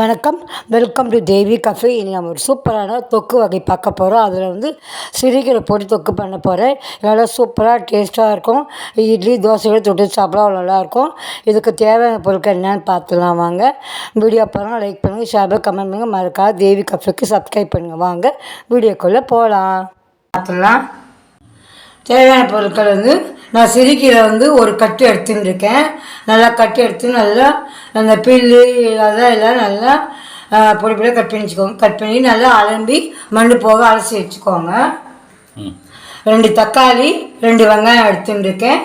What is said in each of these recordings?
வணக்கம். Welcome to Devi cafe இனி நம்ம ஒரு சூப்பரான தொக்கு வகை பார்க்க போகிறோம் அதில் வந்து சிறுகீரை போட்டு தொக்கு பண்ண போகிறேன் நல்லா சூப்பராக டேஸ்ட்டாக இருக்கும். இட்லி தோசையோட தொட்டு சாப்பிட நல்லாயிருக்கும் இதுக்கு தேவையான பொருட்கள் என்னென்னு பார்த்துலாம் வாங்க. வீடியோ பாருங்கள் லைக் பண்ணுங்கள் ஷேர் பண்ணி கமெண்ட் பண்ணுங்கள் மறக்காத தேவி கஃபேக்கு சப்ஸ்கிரைப் பண்ணுங்கள் வாங்க. வீடியோக்குள்ளே போகலாம் பார்த்துலாம் தேவையான பொருட்கள் வந்து நான் சிறுகீரை வந்து ஒரு கட்டு எடுத்துன்னு இருக்கேன். நல்லா கட்டு எடுத்து நல்லா அந்த பில்லு அதெல்லாம் எல்லாம் நல்லா பொடி பொடியாக கட் பண்ணி வச்சுக்கோங்க கட் பண்ணி நல்லா அலம்பி மண்ணு போக அலசி வச்சுக்கோங்க. ரெண்டு தக்காளி ரெண்டு வெங்காயம் எடுத்துன்னு இருக்கேன்.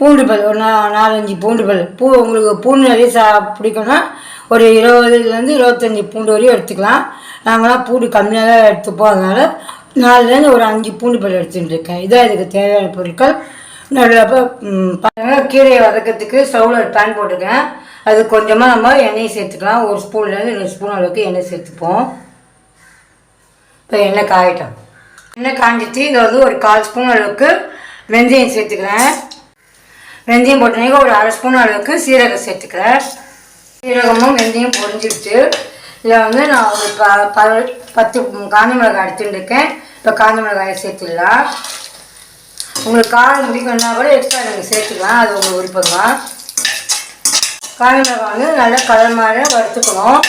பூண்டு பல் ஒரு நா நாலஞ்சு பூண்டு பல். பூ உங்களுக்கு பூண்டு நிறைய சா பிடிக்கும்னா ஒரு இருபதுலேருந்து இருபத்தஞ்சி பூண்டு வரையும் எடுத்துக்கலாம். நாங்களாம் பூண்டு கம்மியாக தான் எடுத்துப்போம். அதனால் நாலுலேருந்து ஒரு அஞ்சு பூண்டு பல் எடுத்துகிட்டு இருக்கேன் இதான் இதுக்கு தேவையான பொருட்கள். நல்லா பாருங்க கீரையை வதக்கிறதுக்கு ஸ்டவ்வில் ஒரு பேன் போட்டிருக்கேன். அது கொஞ்சமாக நம்ம எண்ணெயை சேர்த்துக்கலாம். ஒரு ஸ்பூன்லேருந்து ரெண்டு ஸ்பூன் அளவுக்கு எண்ணெய் சேர்த்துப்போம். இப்போ எண்ணெய் காயட்டும். எண்ணெய் காஞ்சிட்டு இதை வந்து ஒரு கால் ஸ்பூன் அளவுக்கு வெந்தயம் சேர்த்துக்கிறேன். வெந்தயம் போட்டோன்னே ஒரு அரை ஸ்பூன் அளவுக்கு சீரகம் சேர்த்துக்கிறேன். சீரகமும் வெந்தயம் பொரிஞ்சிடுச்சு இதில் வந்து நான் ஒரு ப ப- பத்து காஞ்ச மிளகாய் எடுத்துட்டு இப்போ காஞ்ச மிளகாயை சேர்த்துடலாம். உங்களுக்கு காரம் பிடிக்கணும்னா கூட எக்ஸ்ட்ரா நீங்கள் சேர்த்துக்கலாம். அது உங்கள் விருப்பம் தான் காஞ்ச மிளகாய் வந்து நல்லா கலர் மாதிரி வறுத்துக்கணும்.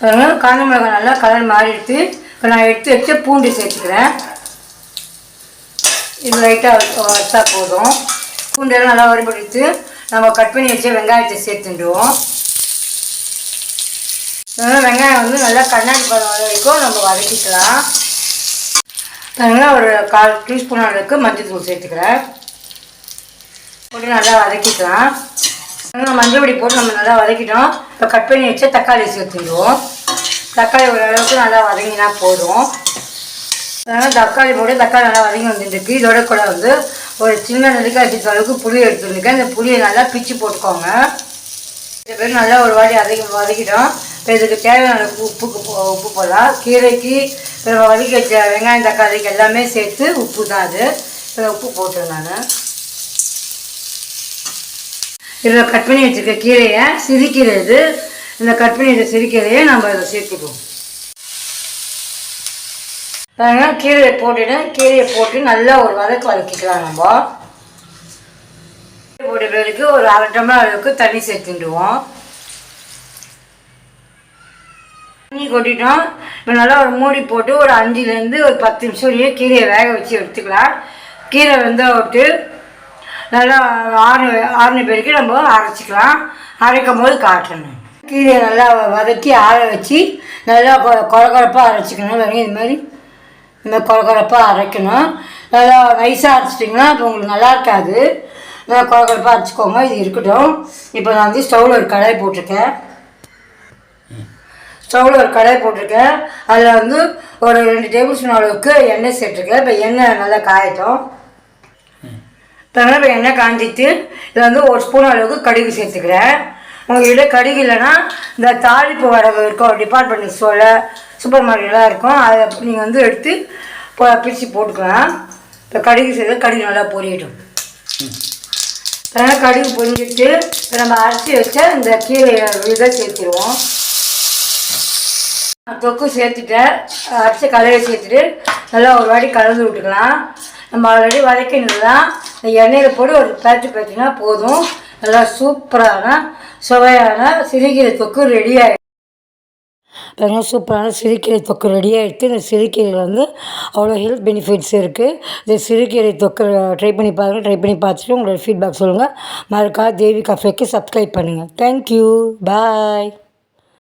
பாருங்க, காஞ்ச மிளகாய் நல்லா கலர் மாறி எடுத்து இப்போ நான் எடுத்து வச்சு பூண்டு சேர்த்துக்கிறேன். இது லைட்டாக வச்சா போதும். பூண்டெல்லாம் நல்லா வறுபடுத்து நம்ம கட் பண்ணி வச்சு வெங்காயத்தை சேர்த்துடுவோம் வெங்காயம் வந்து நல்லா கண்ணாடி பதம் வர வரைக்கும் நம்ம வதக்கிக்கலாம். பாருங்க ஒரு கால் டீஸ்பூன் அளவுக்கு மஞ்சள் தூள் சேர்த்துக்கிறேன். போட்டு நல்லா வதக்கிக்கலாம். பாருங்க, மஞ்சள் பொடி போட்டு நம்ம நல்லா வதக்கிட்டோம். இப்போ கட் பண்ணி வச்சு தக்காளி சேர்த்துடுவோம். தக்காளி ஓரளவுக்கு நல்லா வதங்கினா போதும். அதனால் தக்காளி போட்டு தக்காளி நல்லா வதங்கி வந்துட்டுருக்கு. இதோட கூட வந்து ஒரு சின்ன நெல்லிக்காய் பிச்சு அளவுக்கு புளி எடுத்துருந்துருக்கேன். இந்த புளியை நல்லா பிச்சு போட்டுக்கோங்க. இது பேர் நல்லா ஒரு வாட்டி வதக்கி வதக்கிட்டோம். இப்போ இதுக்கு தேவையான உப்புக்கு போ- உப்பு போடலாம். கீரைக்கு இப்போ வதக்கி வச்ச வெங்காயம் தக்காளிக்கு எல்லாமே சேர்த்து உப்பு தான் அது. இப்போ உப்பு போட்டுருவேன் நான். இதில் கட் பண்ணி வச்சுருக்க கீரையை சிரிக்கிறது. இது இந்த கட் பண்ணி வச்ச சிறுக்கீரையை நம்ம அதை சேர்த்துக்குவோம் பாருங்க கீரையை போட்டுட்டு கீரையை போட்டு நல்லா ஒரு வதக்கு வதக்கிக்கலாம் நம்ம. போட்ட பிறகு ஒரு அரை டம்ளர் அளவுக்கு தண்ணி சேர்த்துடுவோம். தண்ணி கொட்டிட்டோம். இப்போ நல்லா ஒரு மூடி போட்டு ஒரு அஞ்சுலேருந்து ஒரு பத்து நிமிஷம் வரையும் கீரையை வேக வச்சு எடுத்துக்கலாம். கீரை வெந்த விட்டு நல்லா ஆறு ஆறுன பிறகு நம்ம அரைச்சிக்கலாம். அரைக்கும் போது காட்டணும். கீரையை நல்லா வதக்கி ஆற வச்சு நல்லா கொ- கொரகொரப்பாக அரைச்சிக்கணும். பாருங்க இது மாதிரி இந்த மாதிரி கொரகொரப்பாக அரைக்கணும். நல்லா நைஸாக அரைச்சிட்டிங்கன்னா இப்போ உங்களுக்கு நல்லா இருக்காது. நல்லா கொரகொரப்பாக அரைச்சிக்கோங்க இது இருக்கட்டும். இப்போ நான் வந்து ஸ்டவ்வில் ஒரு கடாய் போட்டிருக்கேன். ஸ்டவ்வில் ஒரு கடாய் போட்டிருக்கேன். அதில் வந்து ஒரு ரெண்டு டேபிள் ஸ்பூன் அளவுக்கு எண்ணெய் சேர்த்துருக்கேன். இப்போ எண்ணெய் நல்லா காயட்டும். இப்போ இப்போ எண்ணெய் காஞ்சிட்டு இதில் வந்து ஒரு ஸ்பூன் அளவுக்கு கடுகு சேர்த்துக்கிறேன். உங்கள்கிட்ட கடுகு இல்லைன்னா இந்த தாளிப்பு வரவு இருக்கும். டிபார்ட்மெண்ட் ஸ்டோரில் சூப்பர் மார்க்கெட்லாம் இருக்கும். அதை நீங்கள் வந்து எடுத்து போ பிரித்து போட்டுக்கலாம். இப்போ கடுகு சேர்த்து கடுகு நல்லா பொரியட்டும். அதனால் கடுகு பொரிஞ்சிட்டு இப்போ நம்ம அரைச்சி வச்ச இந்த கீரை இதை சேர்த்துருவோம். தொக்கு சேர்த்துட்டேன். அரைச்ச கலையை சேர்த்துட்டு நல்லா ஒரு வாட்டி கலந்து விட்டுக்கலாம். நம்ம ஆல்ரெடி வதக்கினதுதான். இந்த எண்ணெயில் போட்டு ஒரு பேட்டு பேட்டினா போதும். நல்லா சூப்பரான சுவையான சிறுகீரை தொக்கு ரெடி ஆகிடும் பாருங்க சூப்பரான சிறுகீரை தொக்கு ரெடி ஆகிடுச்சு இந்த சிறுகீரையில் வந்து அவ்வளோ ஹெல்த் பெனிஃபிட்ஸ் இருக்குது இந்த சிறுகீரை தொக்கு ட்ரை பண்ணி பாருங்கள் ட்ரை பண்ணி பார்த்துட்டு உங்களோட ஃபீட்பேக் சொல்லுங்கள் மறக்காம தேவி கஃபேக்கு சப்ஸ்கிரைப் பண்ணுங்கள் தேங்க்யூ பாய்